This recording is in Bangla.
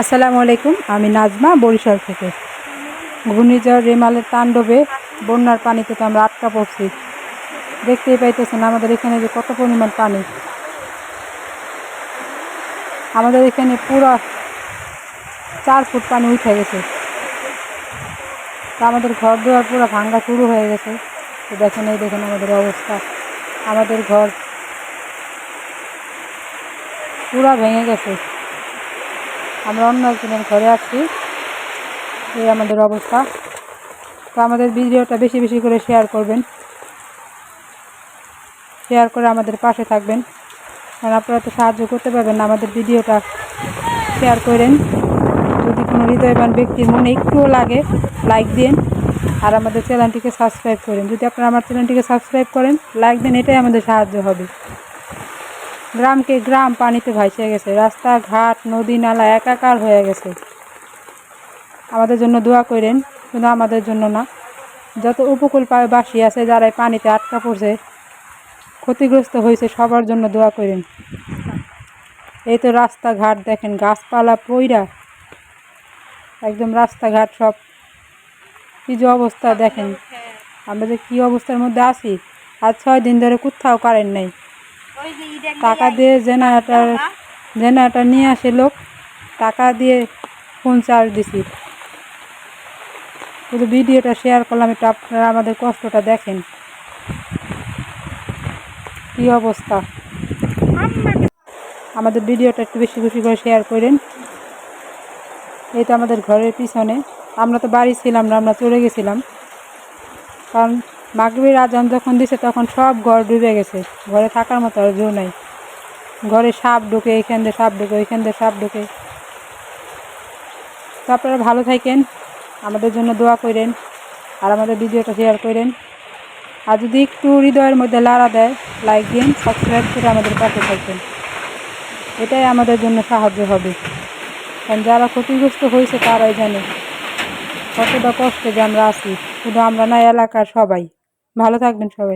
আসসালামু আলাইকুম, আমি নাজমা, বরিশাল থেকে। ঘূর্ণিঝড় রেমালের তাণ্ডবে বন্যার পানিতে তো আমরা আটকা পড়ছি। দেখতেই পাইতেছেন আমাদের এখানে যে কত পরিমাণ পানি। আমাদের এখানে পুরো চার ফুট পানি উঠে গেছে। তো আমাদের ঘর দুয়ার পুরো ভাঙ্গা শুরু হয়ে গেছে। তো দেখেন এই দেখেন আমাদের অবস্থা। আমাদের ঘর পুরা ভেঙে গেছে। আমরা অন্য একজনের ঘরে আছি। এই আমাদের অবস্থা। তো আমাদের ভিডিওটা বেশি বেশি করে শেয়ার করবেন। শেয়ার করে আমাদের পাশে থাকবেন। কারণ আপনারা তো সাহায্য করতে পারবেন আমাদের ভিডিওটা শেয়ার করেন। যদি কোনো হৃদয়বান ব্যক্তির মনে একটুও লাগে লাইক দিন। আর আমাদের চ্যানেলটিকে সাবস্ক্রাইব করেন। যদি আপনারা আমার চ্যানেলটিকে সাবস্ক্রাইব করেন লাইক দেন, এটাই আমাদের সাহায্য হবে। গ্রামকে গ্রাম পানিতে ভাসিয়ে গেছে। রাস্তাঘাট, নদী, নালা একাকার হয়ে গেছে। আমাদের জন্য দোয়া করেন শুধু আমাদের জন্য না। যত উপকূল পা- বাসী আছে যারা এই পানিতে আটকা পড়ছে, ক্ষতিগ্রস্ত হয়েছে, সবার জন্য দোয়া করেন। এই তো রাস্তাঘাট দেখেন, গাছপালা পইরা একদম রাস্তাঘাট সব। কি যে অবস্থা দেখেন। আমরা যে কী অবস্থার মধ্যে আছি আর ছয় দিন ধরে কোথাও কারেন্ট নেই। টাকা দিয়ে জেনারেটার জেনারেটার নিয়ে আসে লোক টাকা দিয়ে ফোন চার্জ দিছি। শুধু ভিডিওটা শেয়ার করলাম একটু আপনারা আমাদের কষ্টটা দেখেন। কী অবস্থা? আমাদের ভিডিওটা একটু বেশি বেশি করে শেয়ার করেন। এই তো আমাদের ঘরের পিছনে। আমরা তো বাড়ি ছিলাম না আমরা চলে গেছিলাম। কারণ মাগরিবের আজান যখন দিছে, তখন সব ঘর ডুবে গেছে। ঘরে থাকার মতো আর জো নাই। ঘরে সাপ ঢুকে এইখান দিয়ে সাপ ঢোকে, ওইখান দিয়ে সাপ ঢোকে। তো আপনারা ভালো থাকেন, আমাদের জন্য দোয়া করেন, আর আমাদের ভিডিওটা শেয়ার করেন। আর যদি একটু হৃদয়ের মধ্যে লাড়া দেয়, লাইক দিন সাবস্ক্রাইব করে আমাদের পাশে থাকবেন। এটাই আমাদের জন্য সাহায্য হবে। কারণ যারা ক্ষতিগ্রস্ত হয়েছে, তারাই জানে। কতটা কষ্টে যে আমরা আছি। শুধু আমরা না, এলাকার সবাই। ভালো থাকবেন সবাই।